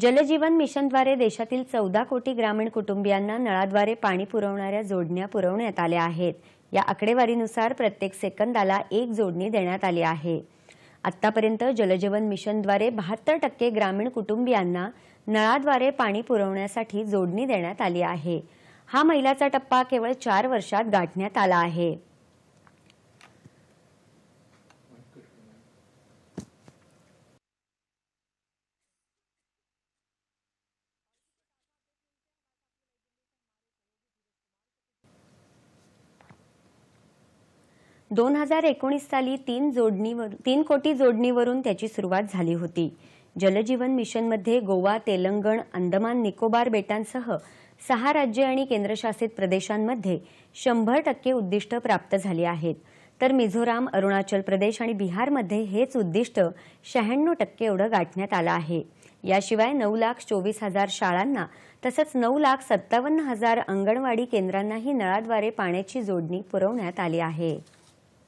जलजीवन मिशनद्वारे देशातील चौदा कोटी ग्रामीण कुटुंबियांना नळाद्वारे पाणी पुरवणाऱ्या जोडण्या पुरवण्यात आल्या आहेत. या आकडेवारीनुसार प्रत्येक सेकंदाला एक जोडणी देण्यात आली आहे. आतापर्यंत जलजीवन मिशनद्वारे बहात्तर टक्के ग्रामीण कुटुंबियांना नळाद्वारे पाणी पुरवण्यासाठी जोडणी देण्यात आली आहे. हा मैलाचा टप्पा केवळ चार वर्षात गाठण्यात आला आहे. दोन हजार एकोणीस साली तीन जोडणीवर तीन कोटी जोडणीवरून त्याची सुरुवात झाली होती. जलजीवन मिशनमध्ये गोवा तेलंगण अंदमान निकोबार बेटांसह सहा राज्य आणि केंद्रशासित प्रदेशांमध्ये शंभर टक्के उद्दिष्ट प्राप्त झाली आहेत. तर मिझोराम अरुणाचल प्रदेश आणि बिहारमध्ये हेच उद्दिष्ट शहाण्णव टक्के एवढं गाठण्यात आलं आहे. याशिवाय नऊ लाख चोवीस हजार शाळांना तसंच नऊ लाख सत्तावन्न हजार अंगणवाडी केंद्रांनाही नळाद्वारे पाण्याची जोडणी पुरवण्यात आली आहे.